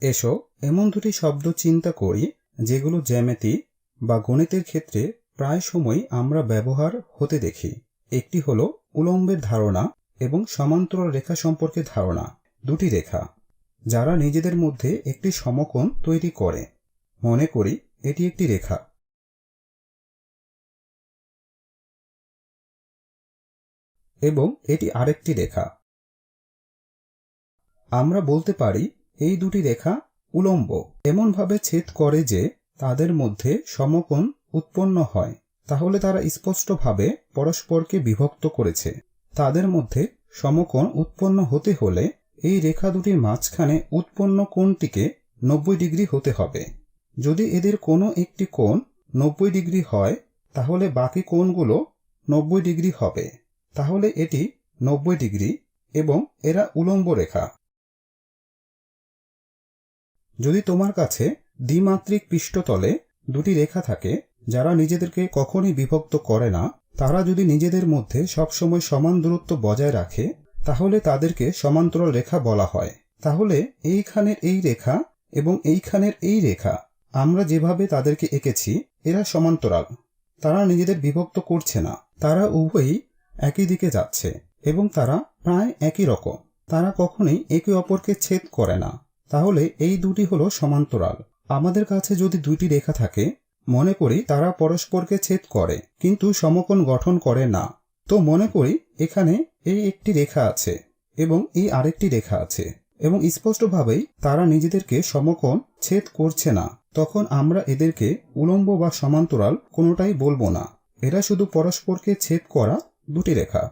এসো, এমন দুটি শব্দ চিন্তা করি, যেগুলো জ্যামিতি বা গণিতের ক্ষেত্রে প্রায় সময় আমরা ব্যবহার হতে দেখি। একটি হলো উলম্বের ধারণা এবং সমান্তরাল রেখা সম্পর্কে ধারণা, দুটি রেখা, যারা নিজেদের মধ্যে একটি সমকোণ তৈরি করে। মনে করি, এটি একটি রেখা। এবং এটি আরেকটি রেখা। আমরা বলতে পারি এই দুটি রেখা উলম্ব। এমনভাবে ছেদ করে যে তাদের মধ্যে সমকোণ উৎপন্ন হয়, তাহলে তারা স্পষ্টভাবে পরস্পরকে বিভক্ত করেছে। তাদের মধ্যে সমকোণ উৎপন্ন হতে হলে এই রেখা দুটির মাঝখানে উৎপন্ন কোণটিকে নব্বই ডিগ্রি হতে হবে। যদি এদের কোনো একটি কোণ নব্বই ডিগ্রি হয়, তাহলে বাকি কোণগুলো নব্বই ডিগ্রি হবে। তাহলে এটি নব্বই ডিগ্রি এবং এরা উলম্ব রেখা। যদি তোমার কাছে দ্বিমাত্রিক পৃষ্ঠতলে দুটি রেখা থাকে, যারা নিজেদেরকে কখনই বিভক্ত করে না, তারা যদি নিজেদের মধ্যে সবসময় সমান দূরত্ব বজায় রাখে, তাহলে তাদেরকে সমান্তরাল রেখা বলা হয়। তাহলে এইখানের এই রেখা এবং এইখানের এই রেখা, আমরা যেভাবে তাদেরকে এঁকেছি, এরা সমান্তরাল। তারা নিজেদের বিভক্ত করছে না। তারা উভয়ই একই দিকে যাচ্ছে এবং তারা প্রায় একই রকম। তারা কখনোই একে অপরকে ছেদ করে না। তাহলে এই দুটি হলো সমান্তরাল। আমাদের কাছে যদি দুইটি রেখা থাকে, মনে করি তারা পরস্পরকে ছেদ করে, কিন্তু সমকোণ গঠন করে না। তো মনে করি এখানে এই একটি রেখা আছে এবং এই আরেকটি রেখা আছে এবং স্পষ্টভাবেই তারা নিজেদেরকে সমকোণ ছেদ করছে না। তখন আমরা এদেরকে উলম্ব বা সমান্তরাল কোনোটাই বলব না। এরা শুধু পরস্পরকে ছেদ করা দুটি রেখা।